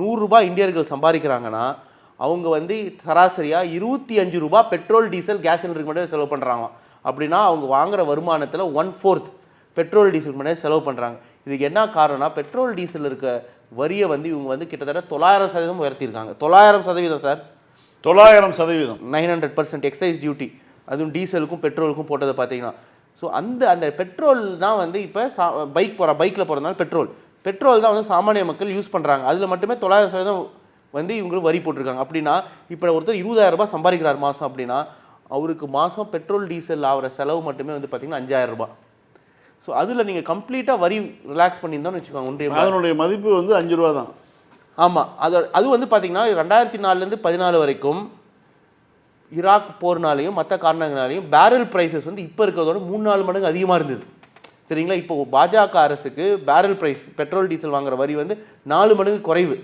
நூறுரூபா இந்தியர்கள் சம்பாதிக்கிறாங்கன்னா அவங்க வந்து சராசரியாக இருபத்தி அஞ்சு ரூபா பெட்ரோல் டீசல் கேஸ் சிலிண்டருக்கு மட்டும் செலவு பண்ணுறாங்க அப்படின்னா அவங்க வாங்குற வருமானத்தில் ஒன் ஃபோர்த் பெட்ரோல் டீசல் மட்டும் செலவு பண்ணுறாங்க இதுக்கு என்ன காரணம்னா பெட்ரோல் டீசல் இருக்க வரியை வந்து இவங்க வந்து கிட்டத்தட்ட தொள்ளாயிரம் சதவீதம் உயர்த்தியிருக்காங்க. தொள்ளாயிரம் சதவீதம் சார்? தொள்ளாயிரம் சதவீதம். Nine hundred percent excise duty அதுவும் டீசலுக்கும் பெட்ரோலுக்கும் போட்டதை பார்த்தீங்கன்னா. ஸோ அந்த அந்த பெட்ரோல் தான் வந்து இப்போ சா பைக் போகிற பைக்கில் போகிறதுனால பெட்ரோல். பெட்ரோல் தான் வந்து சாமானிய மக்கள் யூஸ் பண்ணுறாங்க அதில் மட்டுமே தொள்ளாயிரம் சதவீதம் வந்து இவங்களுக்கு வரி போட்டிருக்காங்க. அப்படின்னா இப்போ ஒருத்தர் இருபதாயிரம் ரூபாய் சம்பாதிக்கிறார் மாதம் அப்படின்னா அவருக்கு மாதம் பெட்ரோல் டீசல் ஆகிற செலவு மட்டுமே வந்து பார்த்தீங்கன்னா அஞ்சாயிரம் ரூபாய். ஸோ அதில் நீங்கள் கம்ப்ளீட்டாக வரி ரிலாக்ஸ் பண்ணியிருந்தோம்னு வச்சுக்கோங்க ஒன்றிய அதனுடைய மதிப்பு வந்து அஞ்சு ரூபா தான். ஆமாம் அது அது வந்து பார்த்தீங்கன்னா ரெண்டாயிரத்தி நாலுலேருந்து பதினாலு வரைக்கும் ஈராக் போர்னாலையும் மற்ற காரணங்களாலையும் பேரல் ப்ரைஸஸ் வந்து இப்போ இருக்கிறதோட மூணு நாலு மடங்கு அதிகமாக இருந்தது. சரிங்களா? இப்போ பாஜக அரசுக்கு பேரல் ப்ரைஸ் பெட்ரோல் டீசல் வாங்குற வரி வந்து நாலு மடங்கு குறைவு.